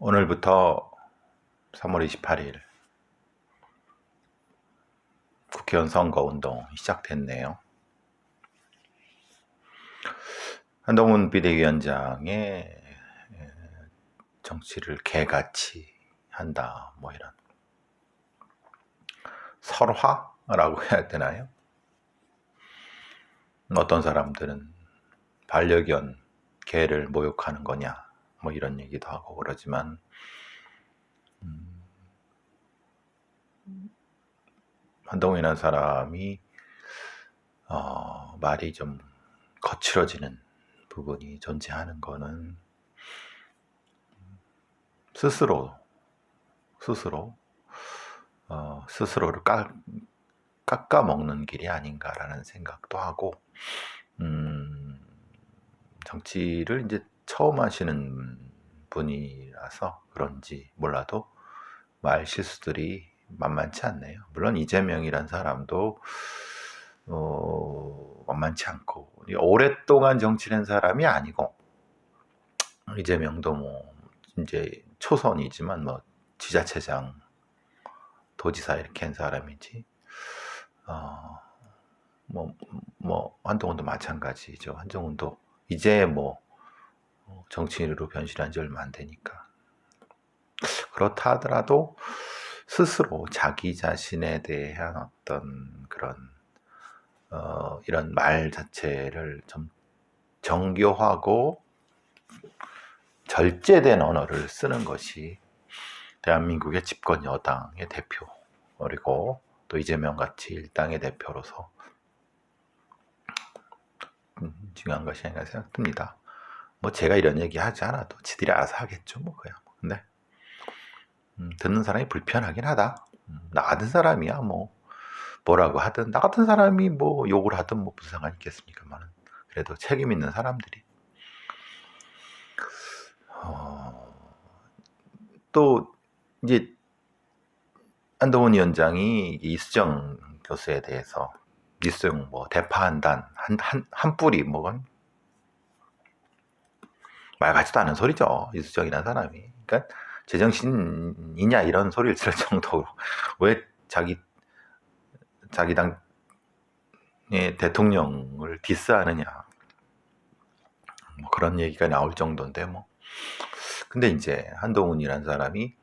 오늘부터 3월 28일 국회의원 선거 운동 시작됐네요. 한동훈 비대위원장의 정치를 개같이 한다 뭐 이런 설화라고 해야 되나요? 어떤 사람들은 반려견 개를 모욕하는 거냐 뭐 이런 얘기도 하고 그러지만 음, 한동훈이라는 사람이 어, 말이 좀 거칠어지는 부분이 존재하는 거는 스스로 스스로 어, 스스로를 깎, 깎아 먹는 길이 아닌가라는 생각도 하고 음, 정치를 이제 처음 하시는 분이라서 그런지 몰라도 말 실수들이 만만치 않네요. 물론 이재명이란 사람도 어, 만만치 않고 오랫동안 정치한 사람이 아니고 이재명도 뭐 이제 초선이지만 뭐 지자체장 도지사 이렇게 한 사람이지 어, 뭐, 뭐 한동훈도 마찬가지죠. 한동훈도 이제 뭐 정치인으로 변신한 지 얼마 안 되니까. 그렇다 하더라도 스스로 자기 자신에 대한 어떤 그런 어, 이런 말 자체를 좀 정교하고 절제된 언어를 쓰는 것이 대한민국의 집권 여당의 대표 그리고 또 이재명 같이 일당의 대표로서 음, 중요한 것이 아닌가 생각됩니다. 뭐 제가 이런 얘기 하지 않아도 지들이 알아서 하겠죠 뭐 그야 근데 음, 듣는 사람이 불편하긴 하다. 음, 나 같은 사람이야 뭐. 뭐라고 하든 나 같은 사람이 뭐 욕을 하든 뭐 무슨 상관이 있겠습니까만은 그래도 책임 있는 사람들이. 어, 또 이제 한동훈 위원장이 이수정 교수에 대해서 이수정 뭐 대파한단 한 한 한 뿌리 뭐건 말 같지도 않은 소리죠. 이수정이라는 사람이. 그러니까 제정신이냐 이런 소리를 들을 정도로 왜 자기 자기 당의 대통령을 디스하느냐 뭐 그런 얘기가 나올 정도인데 뭐 근데 이제 한동훈이라는 사람이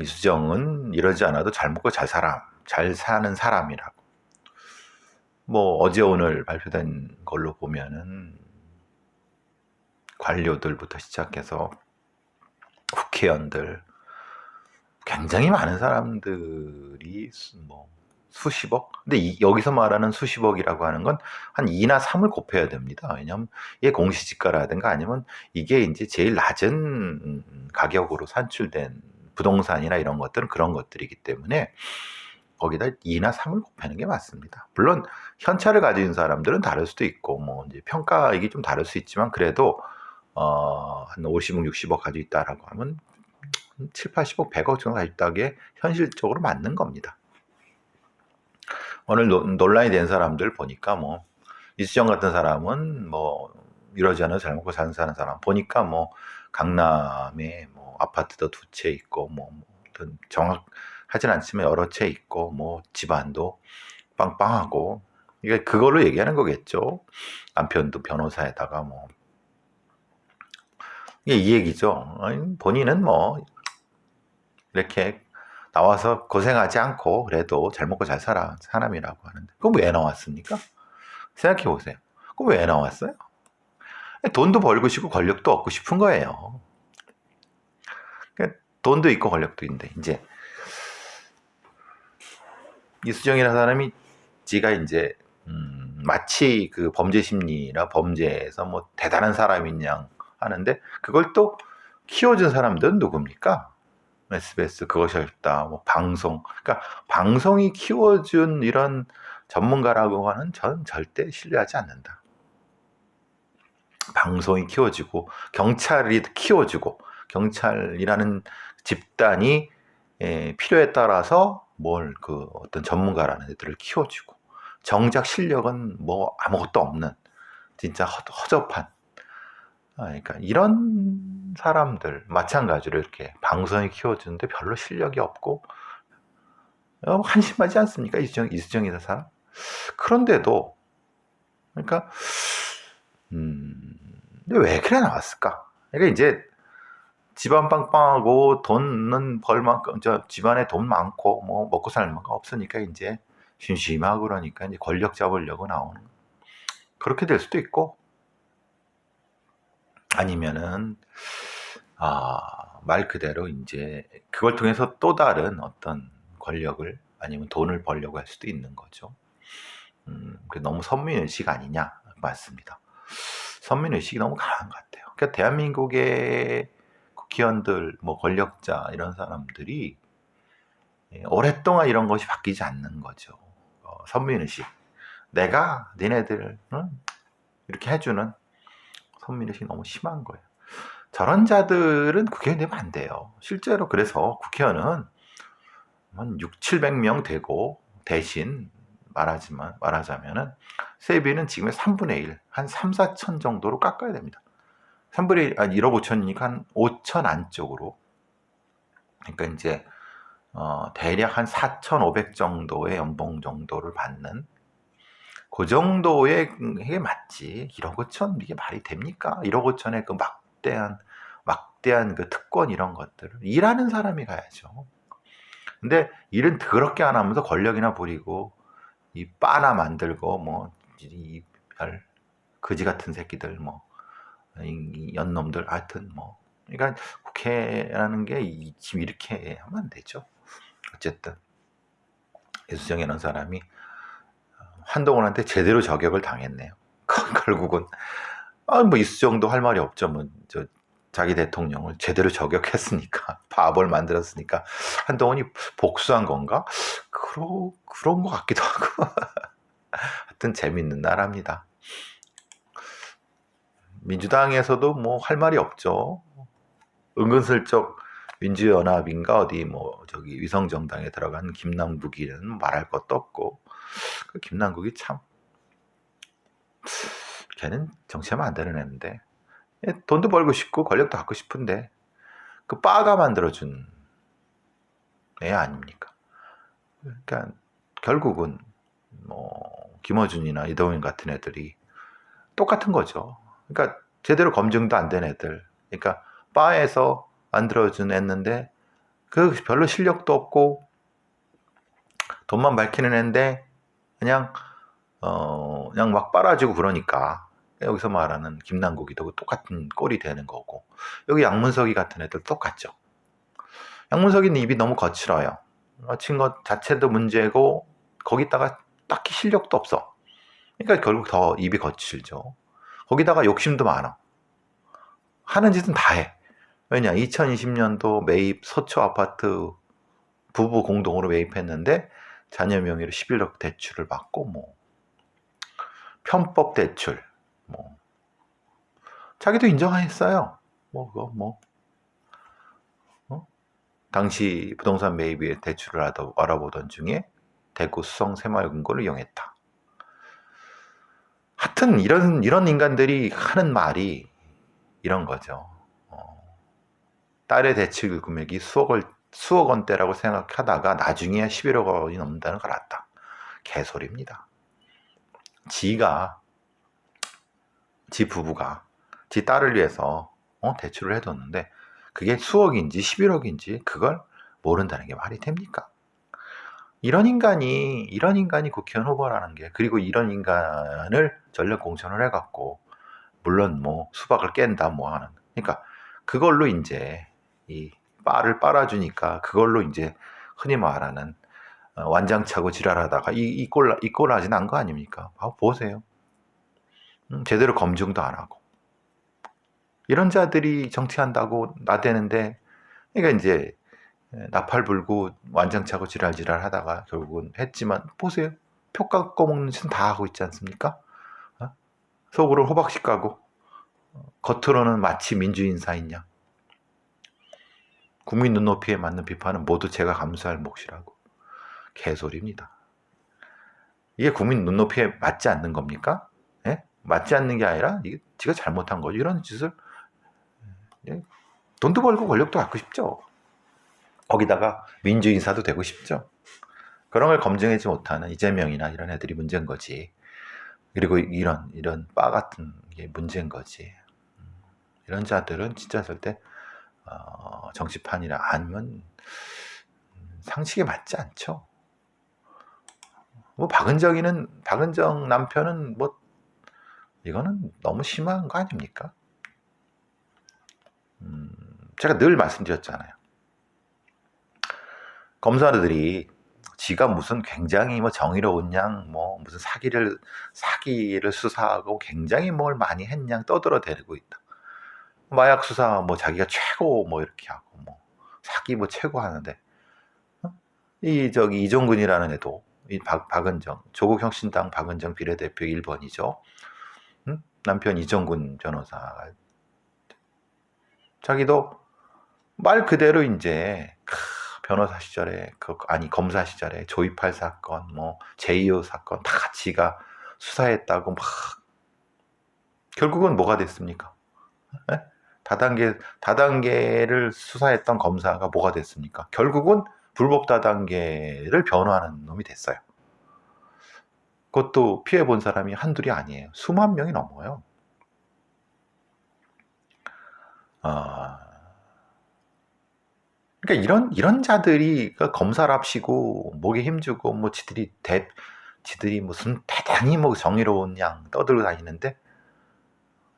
이수정은 이러지 않아도 잘 먹고 잘 살아 잘 사는 사람이라고 뭐 어제 오늘 발표된 걸로 보면은 관료들부터 시작해서 국회의원들 굉장히 많은 사람들이 뭐 수십억? 근데 이, 여기서 말하는 수십억이라고 하는 건 한 2나 3을 곱해야 됩니다. 왜냐하면 이게 공시지가라든가 아니면 이게 이제 제일 낮은 가격으로 산출된 부동산이나 이런 것들은 그런 것들이기 때문에 거기다 2나 3을 곱하는 게 맞습니다. 물론 현찰을 가진 사람들은 다를 수도 있고 뭐 이제 평가액이 좀 다를 수 있지만 그래도 어, 한 50억, 60억 가지고 있다라고 하면 7, 80억, 100억 정도 가지고 있다는 게 현실적으로 맞는 겁니다. 오늘 노, 논란이 된 사람들 보니까 뭐 이수정 같은 사람은 뭐 이러지 않아도 잘 먹고 사는 사람 보니까 뭐 강남에 뭐 아파트도 두 채 있고 뭐, 뭐 정확하진 않지만 여러 채 있고 뭐 집안도 빵빵하고 이게 그걸로 얘기하는 거겠죠. 남편도 변호사에다가 뭐 이 얘기죠. 본인은 뭐 이렇게 나와서 고생하지 않고 그래도 잘 먹고 잘 살아 사람이라고 하는데 그럼 왜 나왔습니까? 생각해 보세요. 그럼 왜 나왔어요? 돈도 벌고 싶고 권력도 얻고 싶은 거예요. 그러니까 돈도 있고 권력도 있는데 이제 이수정이라는 사람이 지가 이제 음, 마치 그 범죄 심리나 범죄에서 뭐 대단한 사람인 양 하는데 그걸 또 키워준 사람들은 누굽니까? SBS 그것이 없다, 뭐 방송. 그러니까 방송이 키워준 이런 전문가라고 하는 전 절대 신뢰하지 않는다. 방송이 키워주고 경찰이 키워주고 경찰이라는 집단이 에, 필요에 따라서 뭘 그 어떤 전문가라는 애들을 키워주고 정작 실력은 뭐 아무것도 없는 진짜 허, 허접한 아, 그러니까 이런 사람들 마찬가지로 이렇게 방송에 키워주는데 별로 실력이 없고 어, 한심하지 않습니까? 이수정 이수정이라는 사람. 그런데도 그러니까 음, 근데 왜 그래 나왔을까? 그러니까 이제 집안 빵빵하고 돈은 벌 만큼 저 집안에 돈 많고 뭐 먹고 살 만큼 없으니까 이제 심심하고 그러니까 이제 권력 잡으려고 나오는 그렇게 될 수도 있고 아니면은 아, 말 그대로 이제 그걸 통해서 또 다른 어떤 권력을 아니면 돈을 벌려고 할 수도 있는 거죠. 음, 그 너무 선민의식 아니냐 맞습니다. 선민의식이 너무 강한 것 같아요. 그러니까 대한민국의 국회의원들, 뭐 권력자 이런 사람들이 예, 오랫동안 이런 것이 바뀌지 않는 거죠. 어, 선민의식. 내가 니네들 응? 이렇게 해주는 선민의식이 너무 심한 거예요. 저런 자들은 국회의원 되면 안 돼요. 실제로 그래서 국회의원은 한 6, 700명 되고 대신 말하지만 말하자면은 세비는 지금의 3분의 1, 한 3, 4천 정도로 깎아야 됩니다. 3분의 1, 아니 1억 5천이니까 한 5천 안쪽으로. 그러니까 이제 어, 대략 한 4,500 정도의 연봉 정도를 받는 그 정도의 이게 맞지. 1억 5천 이게 말이 됩니까? 1억 5천의 그 막대한 막대한 그 특권 이런 것들을 일하는 사람이 가야죠. 근데 일은 더럽게 안 하면서 권력이나 부리고 이 빠나 만들고 뭐이별 거지 같은 새끼들 뭐이 연놈들 하여튼 뭐 그러니까 국회라는 게 지금 이렇게 하면 안 되죠. 어쨌든 이수정이라는 사람이 한동훈한테 제대로 저격을 당했네요. 결국은 아 뭐 이수정도 할 말이 없죠. 뭐 저 자기 대통령을 제대로 저격했으니까 바보를 만들었으니까 한동훈이 복수한 건가? 그러, 그런 것 같기도 하고 하여튼 재밌는 나라입니다. 민주당에서도 뭐 할 말이 없죠. 은근슬쩍 민주연합인가 어디 뭐 저기 위성정당에 들어간 김남국이는 말할 것도 없고 그 김남국이 참 걔는 정치하면 안 되는 애인데 예, 돈도 벌고 싶고 권력도 갖고 싶은데 그 빠가 만들어준 애 아닙니까? 그러니까 결국은 뭐 김어준이나 이동현 같은 애들이 똑같은 거죠. 그러니까 제대로 검증도 안 된 애들. 그러니까 바에서 만들어준 애인데 그 별로 실력도 없고 돈만 밝히는 애인데 그냥 어 그냥 막 빨아지고 그러니까 여기서 말하는 김남국이도 똑같은 꼴이 되는 거고 여기 양문석이 같은 애들 똑같죠. 양문석이는 입이 너무 거칠어요. 거친 것 자체도 문제고 거기다가 딱히 실력도 없어. 그러니까 결국 더 입이 거칠죠. 거기다가 욕심도 많아. 하는 짓은 다 해. 왜냐? 2020년도 매입 서초 아파트 부부 공동으로 매입했는데 자녀 명의로 11억 대출을 받고 뭐 편법 대출 뭐 자기도 인정했어요. 뭐 그거 뭐 어? 당시 부동산 매입에 대출을 하다, 알아보던 중에 대구 수성 새마을금고를 이용했다. 하여튼 이런 이런 인간들이 하는 말이 이런 거죠. 어, 딸의 대출 금액이 수억을 수억 원대라고 생각하다가 나중에 11억 원이 넘는다는 걸 알았다. 개소리입니다. 지가 지 부부가 지 딸을 위해서 어, 대출을 해뒀는데 그게 수억인지 11억인지 그걸 모른다는 게 말이 됩니까? 이런 인간이 이런 인간이 국회의원 후보라는 게 그리고 이런 인간을 전력 공천을 해갖고 물론 뭐 수박을 깬다 뭐 하는 그러니까 그걸로 이제 이 빨을 빨아주니까 그걸로 이제 흔히 말하는 어, 완장차고 지랄하다가 이꼴 이꼴 하진 않은 거 아닙니까? 보세요. 음, 제대로 검증도 안 하고 이런 자들이 정치한다고 나대는데 그러니까 이제 나팔 불고 완장차고 지랄지랄 하다가 결국은 했지만 보세요 표 깎고 먹는 짓은 다 하고 있지 않습니까? 어? 속으로 호박씨 까고 겉으로는 마치 민주인사이냐 국민 눈높이에 맞는 비판은 모두 제가 감수할 몫이라고 개소리입니다. 이게 국민 눈높이에 맞지 않는 겁니까? 맞지 않는 게 아니라 이게 지가 잘못한 거죠. 이런 짓을 예, 돈도 벌고 권력도 갖고 싶죠. 거기다가 민주인사도 되고 싶죠. 그런 걸 검증하지 못하는 이재명이나 이런 애들이 문제인 거지. 그리고 이런 이런 빠 같은 게 문제인 거지. 음, 이런 자들은 진짜 절대 어, 정치판이나 아니면 상식에 맞지 않죠. 뭐 박은정이는 박은정 남편은 뭐 이거는 너무 심한 거 아닙니까? 음, 제가 늘 말씀드렸잖아요. 검사들이 지가 무슨 굉장히 뭐 정의로운 양, 뭐 무슨 사기를 사기를 수사하고 굉장히 뭘 많이 했냐 떠들어 대고 있다. 마약 수사 뭐 자기가 최고 뭐 이렇게 하고 뭐 사기 뭐 최고 하는데 어? 이 저기 이종근이라는 애도 이 박, 박은정 조국 혁신당 박은정 비례대표 1번이죠. 응? 남편 이정근 변호사가 자기도 말 그대로 이제 크, 변호사 시절에 그 아니 검사 시절에 조이팔 사건 뭐 제이오 사건 다 같이가 수사했다고 막 결국은 뭐가 됐습니까? 에? 다단계 다단계를 수사했던 검사가 뭐가 됐습니까? 결국은 불법 다단계를 변호하는 놈이 됐어요. 그것도 피해 본 사람이 한둘이 아니에요. 수만 명이 넘어요. 아, 그러니까 이런 이런 자들이 그 검사랍시고 목에 힘주고 뭐 지들이 대 지들이 무슨 대단히 뭐 정의로운 양 떠들고 다니는데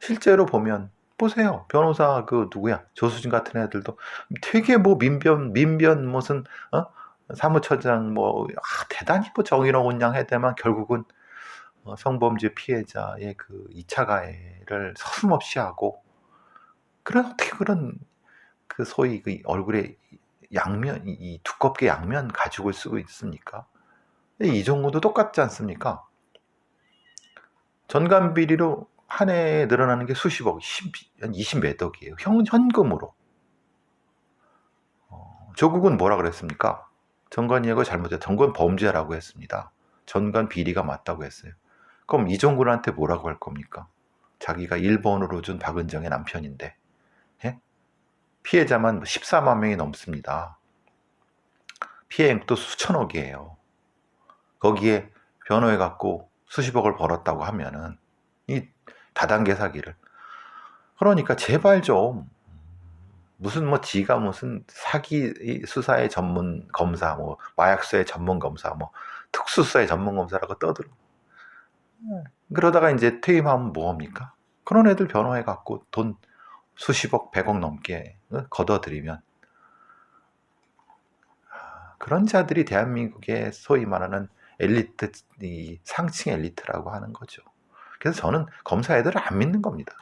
실제로 보면 보세요 변호사 그 누구야 조수진 같은 애들도 되게 뭐 민변 민변 무슨 어 사무처장 뭐 아, 대단히 뭐 정의로운 양 해대만 결국은 어, 성범죄 피해자의 그 2차 가해를 서슴없이 하고 그런 어떻게 그런 그 소위 그 얼굴에 양면 이 두껍게 양면 가죽을 쓰고 있습니까? 이 정도도 똑같지 않습니까? 전관 비리로 한 해에 늘어나는 게 수십억, 10, 한 20몇 억이에요. 현, 현금으로. 어, 조국은 뭐라 그랬습니까? 전관이하고 잘못해 전관 범죄라고 했습니다. 전관 비리가 맞다고 했어요. 그럼 이종근한테 뭐라고 할 겁니까? 자기가 1번으로 준 박은정의 남편인데 예? 피해자만 14만 명이 넘습니다. 피해액도 수천억이에요. 거기에 변호해 갖고 수십억을 벌었다고 하면은 이 다단계 사기를. 그러니까 제발 좀 무슨 뭐 지가 무슨 사기 수사의 전문 검사 뭐 마약 수의 전문 검사 뭐 특수수사의 전문 검사라고 떠들어. 그러다가 이제 퇴임하면 뭐합니까? 그런 애들 변호해 갖고 돈 수십억, 백억 넘게 걷어들이면. 그런 자들이 대한민국의 소위 말하는 엘리트, 이 상층 엘리트라고 하는 거죠. 그래서 저는 검사 애들을 안 믿는 겁니다.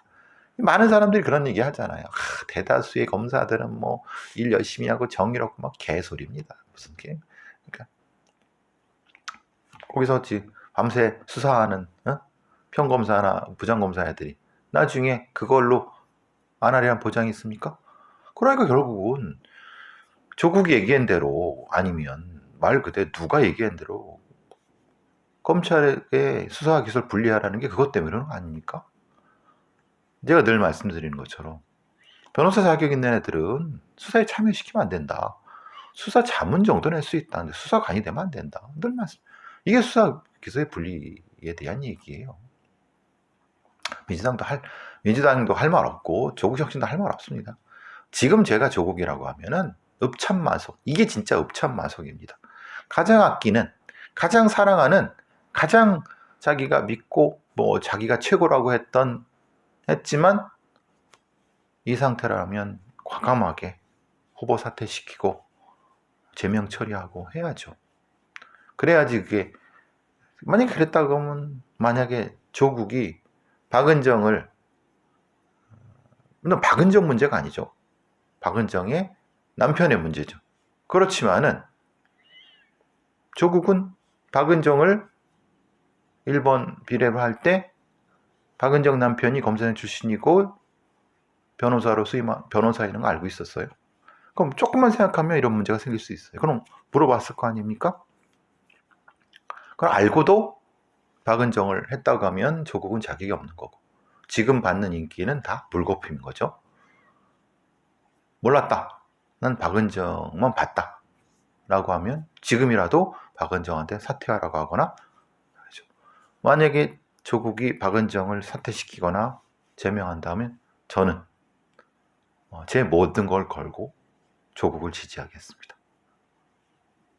많은 사람들이 그런 얘기 하잖아요. 아, 대다수의 검사들은 뭐 일 열심히 하고 정의롭고 막 개소리입니다. 무슨 게? 그러니까 거기서 밤새 수사하는 어? 평검사나 부장검사 애들이 나중에 그걸로 안 하리란 보장이 있습니까? 그러니까 결국은 조국이 얘기한 대로 아니면 말 그대로 누가 얘기한 대로 검찰의 수사 기술 분리하라는 게 그것 때문에 그런 거 아닙니까? 제가 늘 말씀드리는 것처럼 변호사 자격 있는 애들은 수사에 참여시키면 안 된다. 수사 자문 정도 낼 수 있다. 근데 수사관이 되면 안 된다. 늘 말씀. 이게 수사 기소의 분리에 대한 얘기예요. 민주당도 할 민주당도 할 말 없고 조국 혁신도 할 말 없습니다. 지금 제가 조국이라고 하면은 읍참마속 이게 진짜 읍참마속입니다. 가장 아끼는 가장 사랑하는 가장 자기가 믿고 뭐 자기가 최고라고 했던 했지만 이 상태라면 과감하게 후보 사퇴시키고 제명 처리하고 해야죠. 그래야지 그게 만약에 그랬다고 하면 만약에 조국이 박은정을 물론 박은정 문제가 아니죠. 박은정의 남편의 문제죠. 그렇지만은 조국은 박은정을 1번 비례를 할때 박은정 남편이 검사장 출신이고 변호사로 수임 변호사 이런 거 알고 있었어요. 그럼 조금만 생각하면 이런 문제가 생길 수 있어요. 그럼 물어봤을 거 아닙니까? 그럼 알고도 박은정을 했다고 하면 조국은 자격이 없는 거고 지금 받는 인기는 다 물거품인 거죠. 몰랐다. 난 박은정만 봤다. 라고 하면 지금이라도 박은정한테 사퇴하라고 하거나. 만약에 조국이 박은정을 사퇴시키거나 제명한다면 저는 어, 제 모든 걸 걸고 조국을 지지하겠습니다.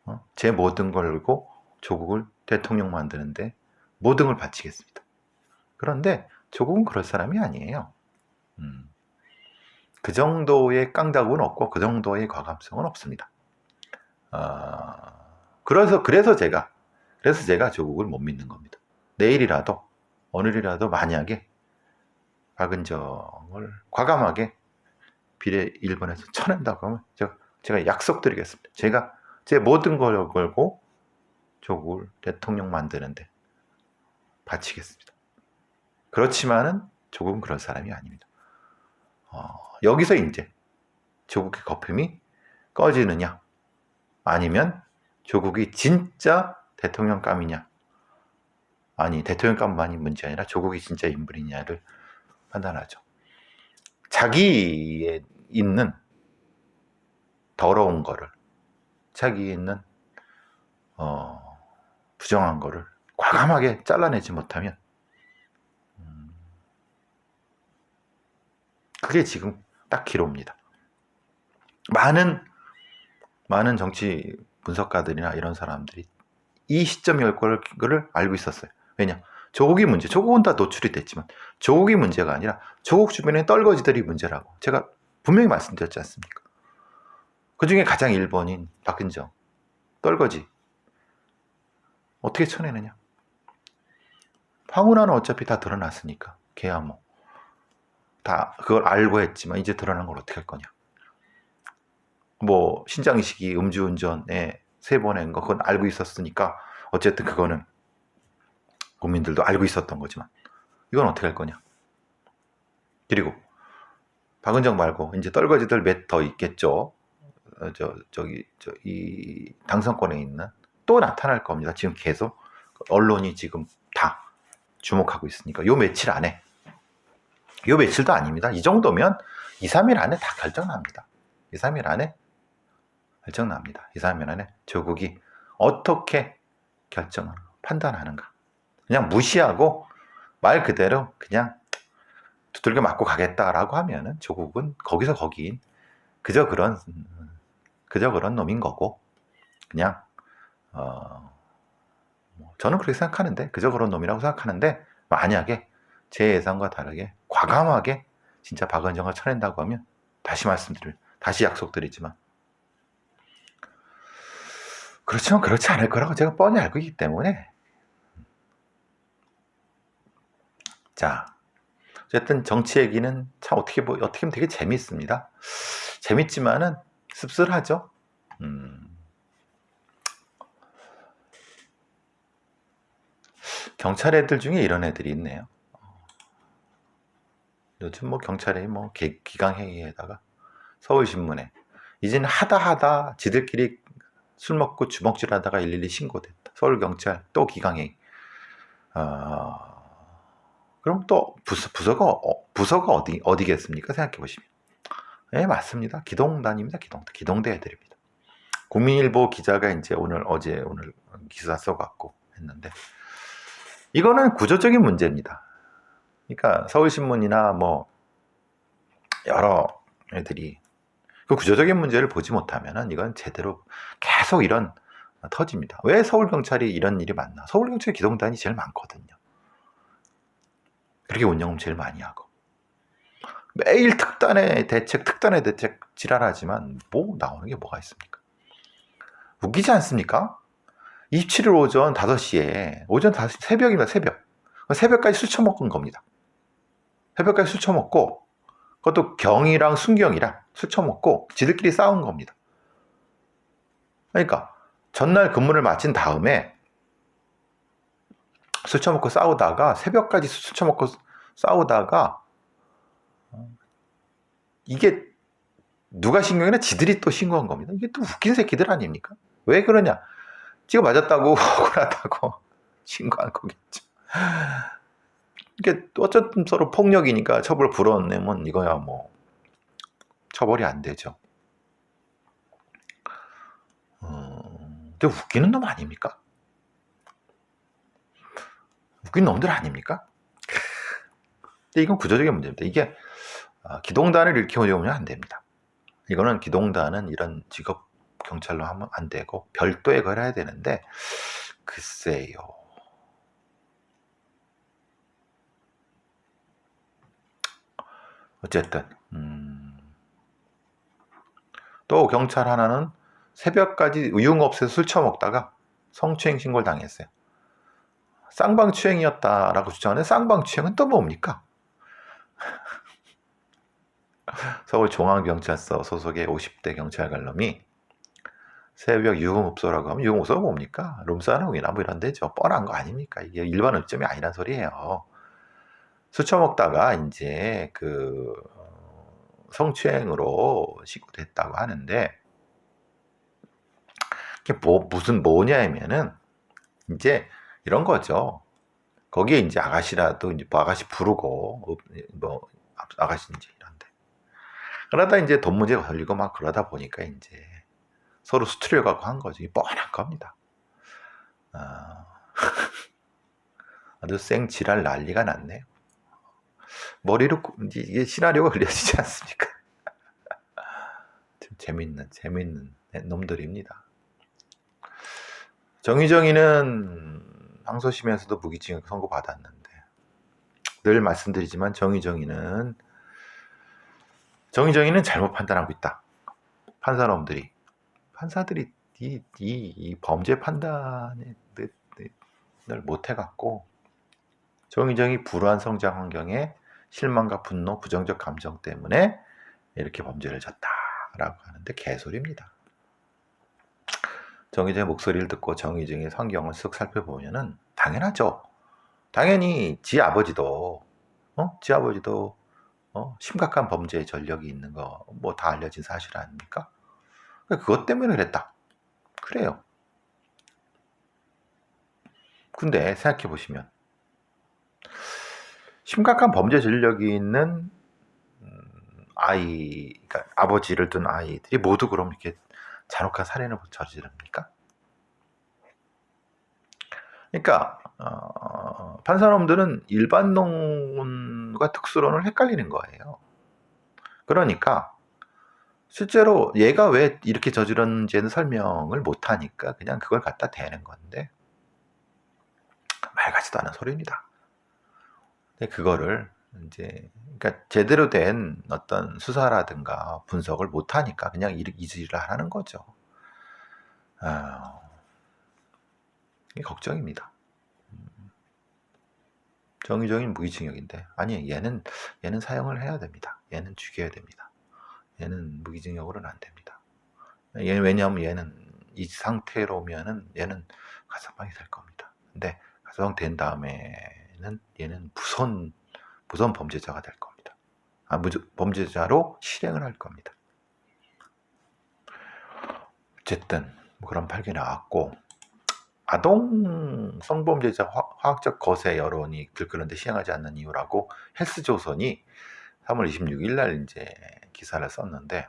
어? 제 모든 걸 걸고 조국을 대통령 만드는데 모든 걸 바치겠습니다. 그런데 조국은 그럴 사람이 아니에요. 음. 그 정도의 깡다구는 없고 그 정도의 과감성은 없습니다. 아, 그래서 그래서 제가 그래서 제가 조국을 못 믿는 겁니다. 내일이라도 오늘이라도 만약에 박은정을 과감하게 비례 1번에서 쳐낸다고 하면 제가 제가 약속드리겠습니다. 제가 제 모든 걸 걸고 조국을 대통령 만드는데 바치겠습니다. 그렇지만은 조국은 그런 사람이 아닙니다. 어, 여기서 이제 조국의 거품이 꺼지느냐, 아니면 조국이 진짜 대통령감이냐, 아니 대통령감만이 문제 아니라 조국이 진짜 인물이냐를 판단하죠. 자기에 있는 더러운 거를, 자기에 있는 어, 부정한 거를 과감하게 잘라내지 못하면 음, 그게 지금 딱 기로입니다. 많은 많은 정치 분석가들이나 이런 사람들이 이 시점이 거를 알고 있었어요. 왜냐? 조국이 문제, 조국은 다 노출이 됐지만 조국이 문제가 아니라 조국 주변의 떨거지들이 문제라고 제가 분명히 말씀드렸지 않습니까? 그 중에 가장 1번인 박근정, 떨거지. 어떻게 쳐내느냐? 황운하는 어차피 다 드러났으니까 걔야 뭐. 다 그걸 알고 했지만 이제 드러난 걸 어떻게 할 거냐? 뭐 신장식이 음주운전에 세 번 한 거 그건 알고 있었으니까 어쨌든 그거는 국민들도 알고 있었던 거지만 이건 어떻게 할 거냐? 그리고 박은정 말고 이제 떨거지들 몇 더 있겠죠. 어, 저 저기 저 이 당선권에 있는 또 나타날 겁니다. 지금 계속 언론이 지금 다 주목하고 있으니까 요 며칠 안에 요 며칠도 아닙니다. 이 정도면 2, 3일 안에 다 결정납니다. 2, 3일 안에 결정납니다. 2, 3일 안에 조국이 어떻게 결정을 판단하는가. 그냥 무시하고 말 그대로 그냥 두들겨 맞고 가겠다라고 하면은 조국은 거기서 거기인 그저 그런 그저 그런 놈인 거고 그냥 어뭐 저는 그렇게 생각하는데 그저 그런 놈이라고 생각하는데 만약에 제 예상과 다르게 과감하게 진짜 박은정을 쳐낸다고 하면 다시 말씀드릴 다시 약속드리지만 그렇지만 그렇지 않을 거라고 제가 뻔히 알고 있기 때문에 자 어쨌든 정치 얘기는 참 어떻게 보 어떻게 보면 되게 재밌습니다. 재밌지만은 씁쓸하죠. 음. 경찰 애들 중에 이런 애들이 있네요. 요즘 뭐 경찰이 뭐 기, 기강회의에다가 서울신문에 이제는 하다 하다 지들끼리 술 먹고 주먹질하다가 112 신고됐다. 서울경찰 또 기강회의. 어, 그럼 또 부서, 부서가 어, 부서가 어디 어디겠습니까? 생각해 보시면. 네 맞습니다. 기동단입니다. 기동단 기동대 애들입니다. 국민일보 기자가 이제 오늘 어제 오늘 기사 써갖고 했는데 이거는 구조적인 문제입니다. 그러니까 서울신문이나 뭐 여러 애들이 그 구조적인 문제를 보지 못하면은 이건 제대로 계속 이런 터집니다. 왜 서울 경찰이 이런 일이 많나? 서울 경찰 기동단이 제일 많거든요. 그렇게 운영을 제일 많이 하고. 매일 특단의 대책, 특단의 대책 지랄하지만 뭐 나오는 게 뭐가 있습니까? 웃기지 않습니까? 27일 오전 5시에, 오전 5시, 새벽입니다, 새벽. 새벽까지 술 처먹은 겁니다. 새벽까지 술 처먹고, 그것도 경이랑 순경이랑 술 처먹고, 지들끼리 싸운 겁니다. 그러니까, 전날 근무를 마친 다음에, 술 처먹고 싸우다가, 새벽까지 술 처먹고 싸우다가, 이게 누가 신경이나 지들이 또 신고한 겁니다. 이게 또 웃긴 새끼들 아닙니까? 왜 그러냐? 지가 맞았다고 억울하다고 신고한 거겠죠. 이게 어쨌든 서로 폭력이니까 처벌 불어내면 이거야 뭐 처벌이 안 되죠. 어, 근데 웃기는 놈 아닙니까? 웃긴 놈들 아닙니까? 근데 이건 구조적인 문제입니다. 이게 아, 기동단을 운영하면 안 됩니다. 이거는 기동단은 이런 직업 경찰로 하면 안 되고 별도의 걸 해야 되는데 글쎄요. 어쨌든 음, 또 경찰 하나는 새벽까지 유흥업소에서 술 처먹다가 성추행 신고를 당했어요. 쌍방추행이었다라고 주장하는데 쌍방추행은 또 뭡니까? 서울 중앙경찰서 소속의 50대 경찰관놈이 새벽 유흥업소라고 하면 유흥업소가 뭡니까? 룸사롱이나 뭐 이런 데죠. 뻔한 거 아닙니까? 이게 일반 음점이 아니란 소리예요. 술 처먹다가 이제 그 어, 성추행으로 신고됐다고 하는데 이게 뭐 무슨 뭐냐면은 이제 이런 거죠. 거기에 이제 아가씨라도 이제 뭐 아가씨 부르고 어, 뭐 아가씨인지 이런데 그러다 이제 돈 문제가 걸리고 막 그러다 보니까 이제 서로 수트려 갖고 한 거지 뻔한 겁니다. 아, 아주 생지랄 난리가 났네요. 머리로 꾸- 이제 이게 시나리오가 그려지지 않습니까? 좀 재밌는 재밌는 놈들입니다. 정의정의는 항소심에서도 무기징역 선고 받았는데 늘 말씀드리지만 정의정의는 정의정의는 잘못 판단하고 있다. 판사놈들이 판사들이 이, 이, 이 범죄 판단을 못 해갖고 정의정의 불우한 성장 환경에 실망과 분노, 부정적 감정 때문에 이렇게 범죄를 졌다라고 하는데 개소리입니다. 정의정의 목소리를 듣고 정의정의 성경을 쓱 살펴보면은 당연하죠. 당연히 지 아버지도 어? 지 아버지도 어? 심각한 범죄의 전력이 있는 거 뭐 다 알려진 사실 아닙니까? 그것 때문에 그랬다. 그래요. 근데 생각해 보시면 심각한 범죄 전력이 있는 음, 아이, 그러니까 아버지를 둔 아이들이 모두 그럼 이렇게 잔혹한 살인을 저지릅니까? 그러니까 어, 판사놈들은 일반론과 특수론을 헷갈리는 거예요. 그러니까 실제로 얘가 왜 이렇게 저질렀는지는 설명을 못 하니까 그냥 그걸 갖다 대는 건데 말 같지도 않은 소리입니다. 근데 그거를 이제 그러니까 제대로 된 어떤 수사라든가 분석을 못 하니까 그냥 이- 이지를 하는 거죠. 아, 걱정입니다. 음. 정의적인 무기징역인데 아니 얘는 얘는 사형을 해야 됩니다. 얘는 죽여야 됩니다. 얘는 무기징역으로는 안 됩니다. 얘는 왜냐하면 얘는 이 상태로면은 얘는 가석방이 될 겁니다. 근데 가석방 된 다음에는 얘는 무선 무선 범죄자가 될 겁니다. 아, 무 범죄자로 실행을 할 겁니다. 어쨌든 뭐 그런 판결이 나왔고 아동 성범죄자 화- 화학적 거세 여론이 들끓는데 시행하지 않는 이유라고 헬스조선이 3월 26일 날 이제 기사를 썼는데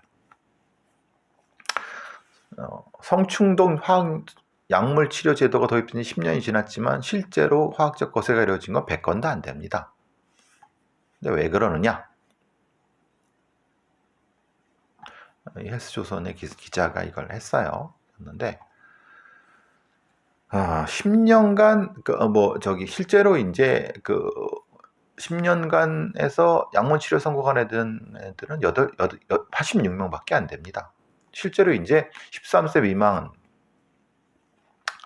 어, 성충동 화학 약물 치료 제도가 도입된 지 10년이 지났지만 실제로 화학적 거세가 이루어진 건 100건도 안 됩니다. 근데 왜 그러느냐? 이 헬스조선의 기, 기자가 이걸 했어요. 했는데 아, 10년간 그, 어, 뭐 저기 실제로 이제 그 10년간에서 약물 치료 성공한 애들은 애들은 8, 86명밖에 안 됩니다. 실제로 이제 13세 미만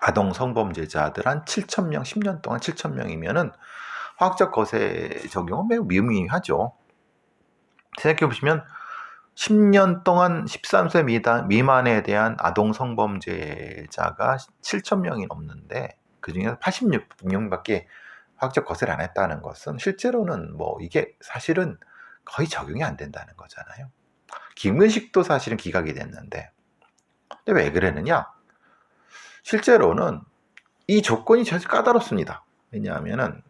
아동 성범죄자들 한 7,000명, 10년 동안 7,000명이면은 화학적 거세 적용은 매우 미미하죠. 생각해 보시면 10년 동안 13세 미다, 미만에 대한 아동 성범죄자가 7,000명이 넘는데 그 중에서 86명밖에 화학적 거세를 안 했다는 것은 실제로는 뭐 이게 사실은 거의 적용이 안 된다는 거잖아요. 김근식도 사실은 기각이 됐는데 근데 왜 그랬느냐? 실제로는 이 조건이 사실 까다롭습니다. 왜냐하면은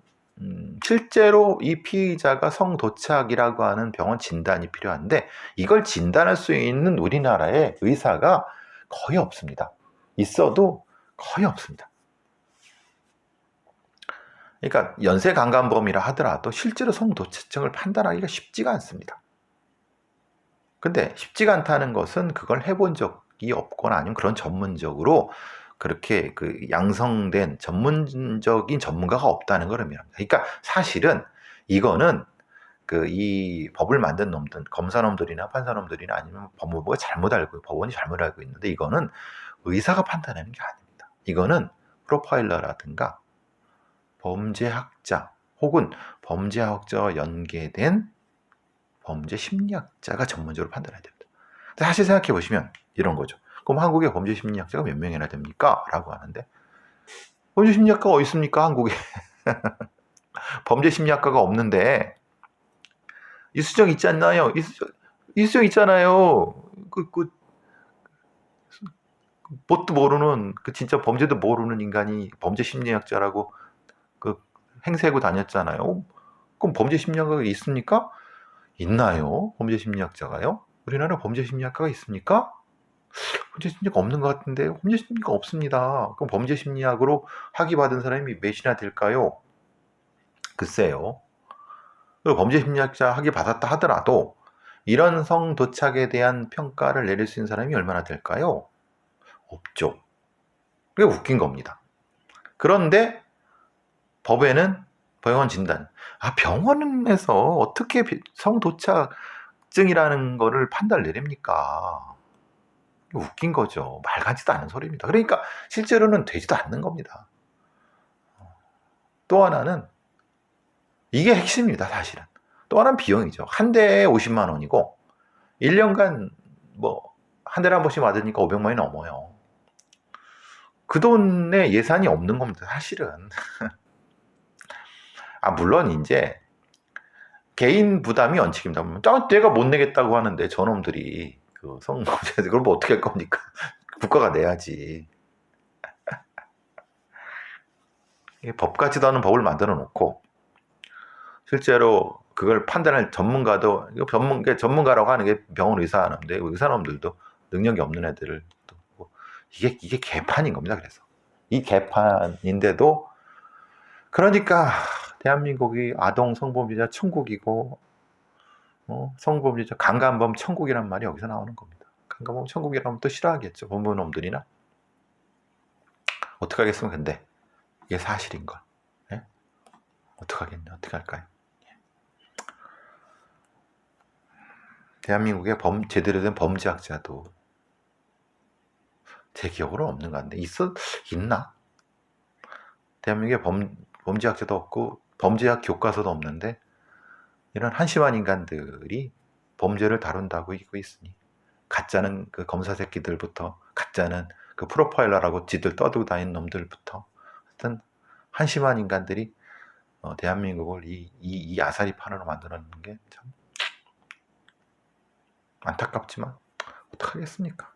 음, 실제로 이 피의자가 성도착이라고 하는 병원 진단이 필요한데 이걸 진단할 수 있는 우리나라의 의사가 거의 없습니다. 있어도 거의 없습니다. 그러니까 연쇄 강간범이라 하더라도 실제로 성도취증을 판단하기가 쉽지가 않습니다. 근데 쉽지가 않다는 것은 그걸 해본 적이 없거나 아니면 그런 전문적으로 그렇게 그 양성된 전문적인 전문가가 없다는 걸 의미합니다. 그러니까 사실은 이거는 그 이 법을 만든 놈들, 검사놈들이나 판사놈들이나 아니면 법무부가 잘못 알고 법원이 잘못 알고 있는데 이거는 의사가 판단하는 게 아닙니다. 이거는 프로파일러라든가 범죄학자 혹은 범죄학자와 연계된 범죄 심리학자가 전문적으로 판단해야 됩니다. 사실 생각해 보시면 이런 거죠. 그럼 한국에 범죄 심리학자가 몇 명이나 됩니까? 라고 하는데 범죄 심리학과가 어디 있습니까? 한국에 범죄 심리학과가 없는데 이수정 있지 않나요? 이수정, 이수정 있잖아요. 그, 그, 뭣도 모르는 그 진짜 범죄도 모르는 인간이 범죄 심리학자라고 그 행세하고 다녔잖아요. 그럼 범죄 심리학과가 있습니까? 있나요? 범죄 심리학자가요? 우리나라 범죄 심리학과가 있습니까? 범죄 심리가 없는 것 같은데 범죄 심리가 없습니다. 그럼 범죄 심리학으로 학위 받은 사람이 몇이나 될까요? 글쎄요. 범죄 심리학자 학위 받았다 하더라도 이런 성 도착에 대한 평가를 내릴 수 있는 사람이 얼마나 될까요? 없죠. 그게 웃긴 겁니다. 그런데 법에는 병원 진단. 아, 병원에서 어떻게 성 도착증이라는 거를 판단을 내립니까? 웃긴 거죠. 말 같지도 않은 소리입니다. 그러니까 실제로는 되지도 않는 겁니다. 또 하나는 이게 핵심입니다, 사실은. 또 하나는 비용이죠. 한 대에 50만 원이고 1년간 뭐한 달에 한 번씩 맞으니까 500만 원이 넘어요. 그 돈에 예산이 없는 겁니다, 사실은. 아, 물론 이제 개인 부담이 원칙입니다. 짜 내가 못 내겠다고 하는데 저놈들이 그 성범죄 그걸 뭐 어떻게 할 겁니까? 국가가 내야지. 법 같지도 않은 법을 만들어 놓고 실제로 그걸 판단할 전문가도 전문 전문가라고 하는 게 병원 의사놈인데 의사놈들도 능력이 없는 애들을 또뭐 이게 이게 개판인 겁니다. 그래서 이 개판인데도 그러니까 대한민국이 아동 성범죄자 천국이고 어, 성범죄자 강간범 천국이란 말이 여기서 나오는 겁니다. 강간범 천국이라면 또 싫어하겠죠. 법무놈들이나 어떻게 하겠으면 근데 이게 사실인 걸. 예? 어떻게 하겠냐? 어떻게 할까요? 예. 대한민국의 범 제대로 된 범죄학자도 제 기억으로 없는 것 같은데 있어 있나? 대한민국에 범 범죄학자도 없고 범죄학 교과서도 없는데 이런 한심한 인간들이 범죄를 다룬다고 이고 있으니 가짜는 그 검사 새끼들부터 가짜는 그 프로파일러라고 지들 떠들고 다니는 놈들부터 하여튼 한심한 인간들이 어, 대한민국을 이, 이, 이 아사리 판으로 만들어놓는 게 참 안타깝지만 어떡하겠습니까?